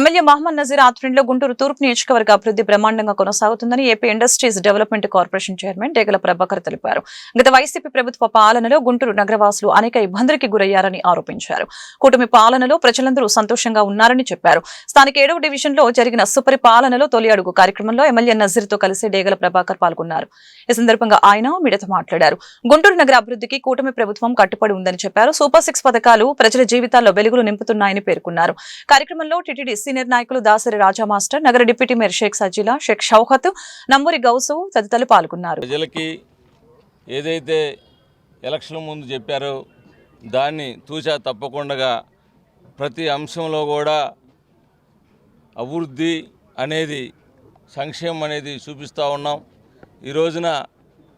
MLA Mohammed Nazir ఆధ్వర్యంలో గుంటూరు తూర్పు నియోజకవర్గ అభివృద్ధి బ్రహ్మాండంగా కొనసాగుతుందని AP industries development corporation chairman Degala Prabhakar తెలిపారు. గత వైసీపీ ప్రభుత్వ పాలనలో గుంటూరు నగరవాసులు అనేక ఇబ్బందులకి గురయ్యారని ఆరోపించారు. కూటమి పాలనలో ప్రజలందరూ సంతోషంగా ఉన్నారని చెప్పారు. స్థానిక ఏడవ డివిజన్లో జరిగిన సుపరిపాలనలో తొలి అడుగు కార్యక్రమంలో ఎమ్మెల్యే నజీర్తో కలిసి డేగల ప్రభాకర్ పాల్గొన్నారు. ఈ సందర్భంగా ఆయన మీడియాతో మాట్లాడారు. గుంటూరు నగర అభివృద్ధికి కూటమి ప్రభుత్వం కట్టుబడి ఉందని చెప్పారు. సూపర్ సిక్స్ పథకాలు ప్రజల జీవితాల్లో వెలుగులు నింపుతున్నాయని పేర్కొన్నారు. కార్యక్రమంలో టీటీడీ సీనియర్ నాయకులు దాసరి రాజా మాస్టర్ నగర డిప్యూటీ మేయర్ షేక్ సజీలా షేక్ షౌహత్ నంబూరి గౌసు తదితరులు పాల్గొన్నారు. ప్రజలకి ఏదైతే ఎలక్షన్ ముందు చెప్పారో దాన్ని తూచా తప్పకుండా ప్రతి అంశంలో కూడా అభివృద్ధి అనేది సంక్షేమం అనేది చూపిస్తూ ఉన్నాం. ఈ రోజున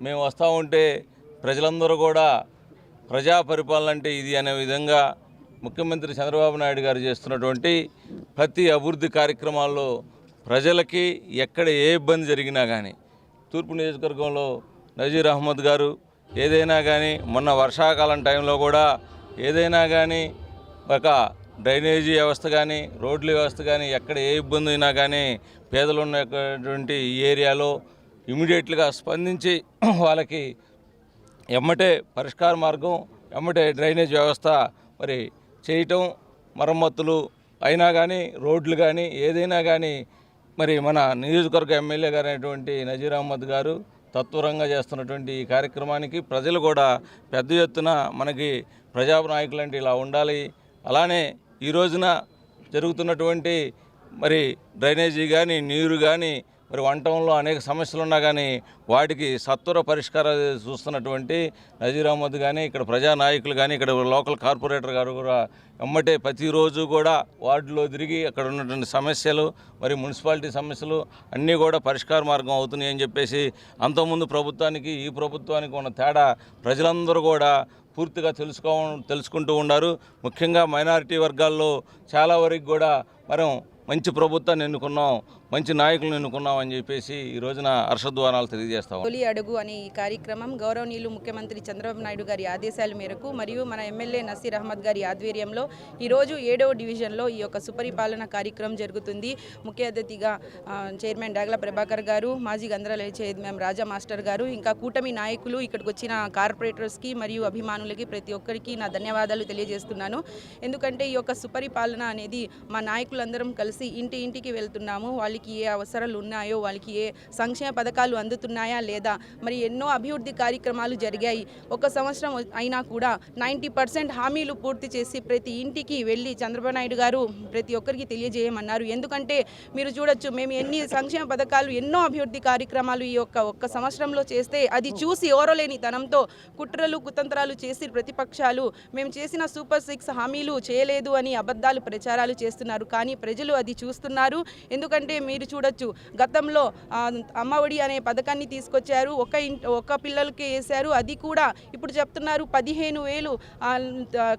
మేము వస్తూ ఉంటే ప్రజలందరూ కూడా ప్రజా పరిపాలన అంటే ఇది అనే విధంగా ముఖ్యమంత్రి చంద్రబాబు నాయుడు గారు చేస్తున్నటువంటి ప్రతి అభివృద్ధి కార్యక్రమాల్లో ప్రజలకి ఎక్కడ ఏ ఇబ్బంది జరిగినా కానీ తూర్పు నియోజకవర్గంలో నజీర్ అహ్మద్ గారు ఏదైనా కానీ మొన్న వర్షాకాలం టైంలో కూడా ఏదైనా కానీ ఒక డ్రైనేజీ వ్యవస్థ కానీ రోడ్ల వ్యవస్థ కానీ ఎక్కడ ఏ ఇబ్బంది అయినా కానీ పేదలు ఉన్నటువంటి ఈ ఏరియాలో ఇమీడియట్గా స్పందించి వాళ్ళకి ఎమ్మటే పరిష్కార మార్గం ఎమ్మటే డ్రైనేజ్ వ్యవస్థ మరి చేయటం మరమ్మతులు. అయినా కానీ రోడ్లు కానీ ఏదైనా కానీ మరి మన నియోజకవర్గ ఎమ్మెల్యే గారు అయినటువంటి నజీర్ అహ్మద్ గారు తత్వరంగా చేస్తున్నటువంటి ఈ కార్యక్రమానికి ప్రజలు కూడా పెద్ద ఎత్తున మనకి ప్రజా నాయకులు అంటే ఇలా ఉండాలి. అలానే ఈ రోజున జరుగుతున్నటువంటి మరి డ్రైనేజీ కానీ నీరు కానీ మరి వంటంలో అనేక సమస్యలు ఉన్నా కానీ వాటికి సత్వర పరిష్కారాలు చూస్తున్నటువంటి నజీర్ అహ్మద్ కానీ ఇక్కడ ప్రజా నాయకులు కానీ ఇక్కడ లోకల్ కార్పొరేటర్ గారు కూడా ఎమ్మటే ప్రతిరోజు కూడా వార్డులో తిరిగి అక్కడ ఉన్నటువంటి సమస్యలు మరి మున్సిపాలిటీ సమస్యలు అన్నీ కూడా పరిష్కార మార్గం అవుతున్నాయి అని చెప్పేసి అంతకుముందు ప్రభుత్వానికి ఈ ప్రభుత్వానికి ఉన్న తేడా ప్రజలందరూ కూడా పూర్తిగా తెలుసుకో తెలుసుకుంటూ ఉన్నారు. ముఖ్యంగా మైనారిటీ వర్గాల్లో చాలా వరకు కూడా మనం మంచి ప్రభుత్వాన్ని ఎన్నుకున్నాం. మంచి నాయకులను ఎన్నుకున్నాం అని చెప్పేసి ఈ రోజున హర్షద్వానాలు తెలియజేస్తాం తొలి అడుగు అనే ఈ కార్యక్రమం గౌరవనీయులు ముఖ్యమంత్రి చంద్రబాబు నాయుడు గారి ఆదేశాల మేరకు మరియు మన ఎమ్మెల్యే నసీర్ అహ్మద్ గారి ఆధ్వర్యంలో ఈరోజు ఏడవ డివిజన్లో ఈ యొక్క సుపరిపాలన కార్యక్రమం జరుగుతుంది. ముఖ్య అతిథిగా చైర్మన్ డాగల ప్రభాకర్ గారు మాజీ గంధ్రాల చైర్మన్ రాజా మాస్టర్ గారు ఇంకా కూటమి నాయకులు ఇక్కడికి వచ్చిన కార్పొరేటర్స్కి మరియు అభిమానులకి ప్రతి ఒక్కరికి నా ధన్యవాదాలు తెలియజేస్తున్నాను. ఎందుకంటే ఈ యొక్క సుపరిపాలన అనేది మా నాయకులందరం కలిసి ఇంటి ఇంటికి వెళ్తున్నాము. వాళ్ళు వాళ్ళకి ఏ అవసరాలు ఉన్నాయో వాళ్ళకి ఏ సంక్షేమ పథకాలు అందుతున్నాయా లేదా? మరి ఎన్నో అభివృద్ధి కార్యక్రమాలు జరిగాయి. ఒక సంవత్సరం అయినా కూడా నైంటీ పర్సెంట్ హామీలు పూర్తి చేసి ప్రతి ఇంటికి వెళ్ళి చంద్రబాబు నాయుడు గారు ప్రతి ఒక్కరికి తెలియజేయమన్నారు. ఎందుకంటే మీరు చూడొచ్చు మేము ఎన్ని సంక్షేమ పథకాలు ఎన్నో అభివృద్ధి కార్యక్రమాలు ఈ యొక్క ఒక్క సంవత్సరంలో చేస్తే అది చూసి ఓరలేని తనంతో కుట్రలు కుతంత్రాలు చేసి ప్రతిపక్షాలు మేము చేసిన సూపర్ సిక్స్ హామీలు చేయలేదు అని అబద్ధాలు ప్రచారాలు చేస్తున్నారు. కానీ ప్రజలు అది చూస్తున్నారు. ఎందుకంటే మీరు చూడొచ్చు. గతంలో అమ్మ అమ్మఒడి అనే పథకాన్ని తీసుకొచ్చారు. ఒక ఇంట్ ఒక పిల్లలకి వేశారు. అది కూడా ఇప్పుడు చెప్తున్నారు పదిహేను వేలు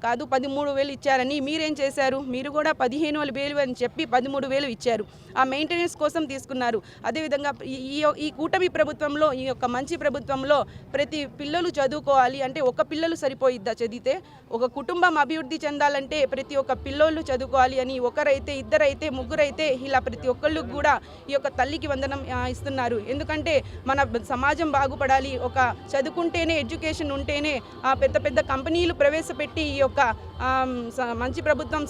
కాదు పదమూడు వేలు ఇచ్చారని. మీరేం చేశారు? మీరు కూడా పదిహేను వేలు అని చెప్పి పదమూడు వేలు ఇచ్చారు. ఆ మెయింటెనెన్స్ కోసం తీసుకున్నారు. అదేవిధంగా ఈ ఈ కూటమి ప్రభుత్వంలో ఈ యొక్క మంచి ప్రభుత్వంలో ప్రతి పిల్లలు చదువుకోవాలి అంటే ఒక పిల్లలు సరిపోయిద్దా చదివితే? ఒక కుటుంబం అభివృద్ధి చెందాలంటే ప్రతి ఒక్క పిల్లోళ్ళు చదువుకోవాలి అని ఒకరైతే ఇద్దరైతే ముగ్గురైతే ఇలా ప్రతి ఒక్కళ్ళు కూడా ఈ యొక్క తల్లికి వందనం ఇస్తున్నారు. ఎందుకంటే మన సమాజం బాగుపడాలి ఒక చదువుకుంటేనే ఎడ్యుకేషన్ ఉంటేనే ఆ, పెద్ద పెద్ద కంపెనీలు ప్రవేశపెట్టి ఈ యొక్క మంచి ప్రభుత్వం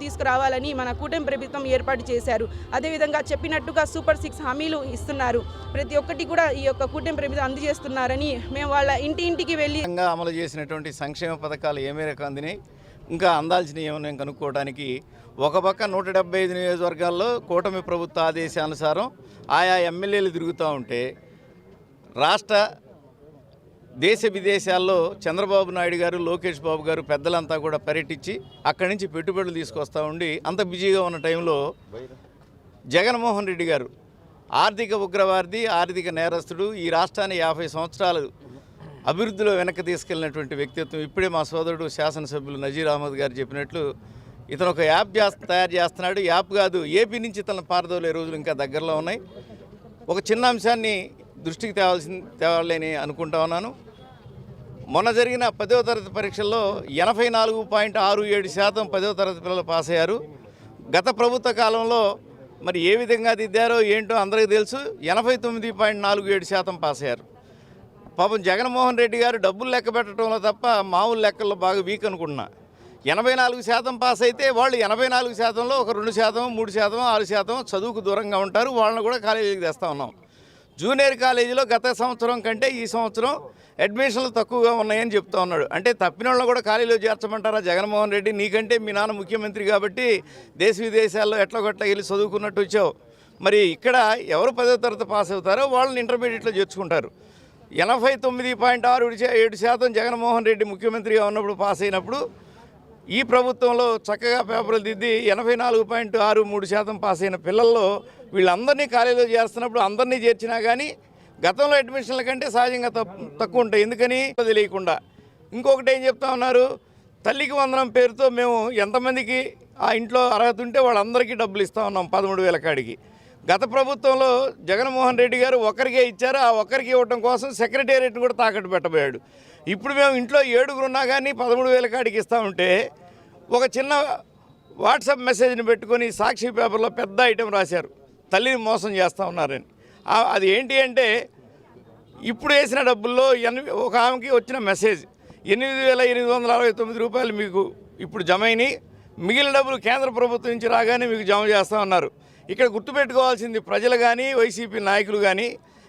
తీసుకురావాలని మన కూటమి ప్రభుత్వం ఏర్పాటు చేశారు. అదేవిధంగా చెప్పినట్టుగా సూపర్ సిక్స్ హామీలు ఇస్తున్నారు. ప్రతి ఒక్కటి కూడా ఈ యొక్క కూటమి ప్రభుత్వం అందజేస్తున్నారని మేము వాళ్ళ ఇంటి ఇంటికి వెళ్ళి అమలు చేసినటువంటి సంక్షేమ పథకాలు ఏ మేరకు అందినాయి? ఇంకా అందాల్సినవి ఏమైనా కనుక్కోవడానికి ఒక పక్క నూట డెబ్బై ఐదు నియోజకవర్గాల్లో కూటమి ప్రభుత్వ ఆదేశానుసారం ఆయా ఎమ్మెల్యేలు తిరుగుతూ ఉంటే రాష్ట్ర దేశ విదేశాల్లో చంద్రబాబు నాయుడు గారు లోకేష్ బాబు గారు పెద్దలంతా కూడా పర్యటించి అక్కడి నుంచి పెట్టుబడులు తీసుకొస్తూ ఉండి అంత బిజీగా ఉన్న టైంలో జగన్మోహన్ రెడ్డి గారు ఆర్థిక ఉగ్రవాది ఆర్థిక నేరస్తుడు ఈ రాష్ట్రాన్ని యాభై సంవత్సరాలు అభివృద్ధిలో వెనక్కి తీసుకెళ్ళినటువంటి వ్యక్తిత్వం ఇప్పుడే మా సోదరుడు శాసనసభ్యులు నజీర్ అహ్మద్ గారు చెప్పినట్లు ఇతను ఒక యాప్ తయారు చేస్తున్నాడు. యాప్ కాదు ఏపీ నుంచి ఇతను పారదోలే రోజులు ఇంకా దగ్గరలో ఉన్నాయి. ఒక చిన్న అంశాన్ని దృష్టికి తేవాల్సి తేవాలని అనుకుంటా ఉన్నాను. మొన్న జరిగిన పదవ తరగతి పరీక్షల్లో ఎనభై నాలుగు పాయింట్ ఆరు ఏడు శాతం పదవ తరగతి పిల్లలు పాస్ అయ్యారు. గత ప్రభుత్వ కాలంలో మరి ఏ విధంగా దిద్దారో ఏంటో అందరికీ తెలుసు. ఎనభై తొమ్మిది పాయింట్ నాలుగు ఏడు శాతం పాస్ అయ్యారు. పాపం జగన్మోహన్ రెడ్డి గారు డబ్బులు లెక్క పెట్టడంలో తప్ప మామూలు లెక్కల్లో బాగా వీక్ అనుకుంటున్నా. ఎనభై నాలుగు శాతం పాస్ అయితే వాళ్ళు ఎనభై నాలుగు శాతంలో ఒక రెండు శాతం మూడు శాతం ఆరు శాతం చదువుకు దూరంగా ఉంటారు. వాళ్ళని కూడా కాలేజీకి తెస్తూ ఉన్నాం. జూనియర్ కాలేజీలో గత సంవత్సరం కంటే ఈ సంవత్సరం అడ్మిషన్లు తక్కువగా ఉన్నాయని చెప్తా ఉన్నాడు. అంటే తప్పిన వాళ్ళని కూడా కాలేజీలో చేర్చమంటారా జగన్మోహన్ రెడ్డి? నీకంటే మీ నాన్న ముఖ్యమంత్రి కాబట్టి దేశ విదేశాల్లో ఎట్లా వెళ్ళి చదువుకున్నట్టు వచ్చావు. మరి ఇక్కడ ఎవరు పదో తరగతి పాస్ అవుతారో వాళ్ళని ఇంటర్మీడియట్లో చేర్చుకుంటారు. ఎనభై తొమ్మిది పాయింట్ ఆరు ఏడు శాతం జగన్మోహన్ రెడ్డి ముఖ్యమంత్రిగా ఉన్నప్పుడు పాస్ అయినప్పుడు ఈ ప్రభుత్వంలో చక్కగా పేపర్లు దిద్ది ఎనభై నాలుగు పాయింట్ ఆరు మూడు శాతం పాస్ అయిన పిల్లల్లో వీళ్ళందరినీ కాలేజీలో చేస్తున్నప్పుడు అందరినీ చేర్చినా కానీ గతంలో అడ్మిషన్ల కంటే సహజంగా తప్పు తక్కువ ఉంటాయి. ఎందుకని? తెలియకుండా. ఇంకొకటి ఏం చెప్తా ఉన్నారు? తల్లికి వందనం పేరుతో మేము ఎంతమందికి ఆ ఇంట్లో అర్హత ఉంటే వాళ్ళందరికీ డబ్బులు ఇస్తూ ఉన్నాం పదమూడు వేల కాడికి. గత ప్రభుత్వంలో జగన్మోహన్ రెడ్డి గారు ఒకరికే ఇచ్చారు. ఆ ఒక్కరికి ఇవ్వడం కోసం సెక్రటేరియట్ని కూడా తాకట్టు పెట్టబోయాడు. ఇప్పుడు మేము ఇంట్లో ఏడుగురు ఉన్నా కానీ పదమూడు వేల కాడికి ఇస్తా ఉంటే ఒక చిన్న వాట్సాప్ మెసేజ్ని పెట్టుకొని సాక్షి పేపర్లో పెద్ద ఐటెం రాశారు. తల్లిని మోసం చేస్తూ ఉన్నారని. అది ఏంటి అంటే ఇప్పుడు వేసిన డబ్బుల్లో ఎనిమిది ఒక ఆమెకి వచ్చిన మెసేజ్ ఎనిమిది వేల ఎనిమిది వందల అరవై తొమ్మిది రూపాయలు మీకు ఇప్పుడు జమ అయినాయి. మిగిలిన డబ్బులు కేంద్ర ప్రభుత్వం నుంచి రాగానే మీకు జమ చేస్తా ఉన్నారు. ఇక్కడ గుర్తుపెట్టుకోవాల్సింది ప్రజలు కానీ వైసీపీ నాయకులు కానీ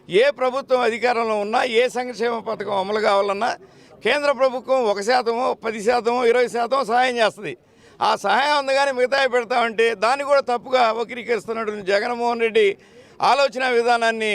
ఏ ప్రభుత్వం అధికారంలో ఉన్నా ఏ సంక్షేమ పథకం అమలు కావాలన్నా కేంద్ర ప్రభుత్వం ఒక శాతమో పది శాతమో ఇరవై శాతం సహాయం చేస్తుంది. ఆ సహాయం అందగానే మిగతా పెడతామంటే దాన్ని కూడా తప్పుగా వక్రీకరిస్తున్నటువంటి జగన్మోహన్ రెడ్డి ఆలోచన విధానాన్ని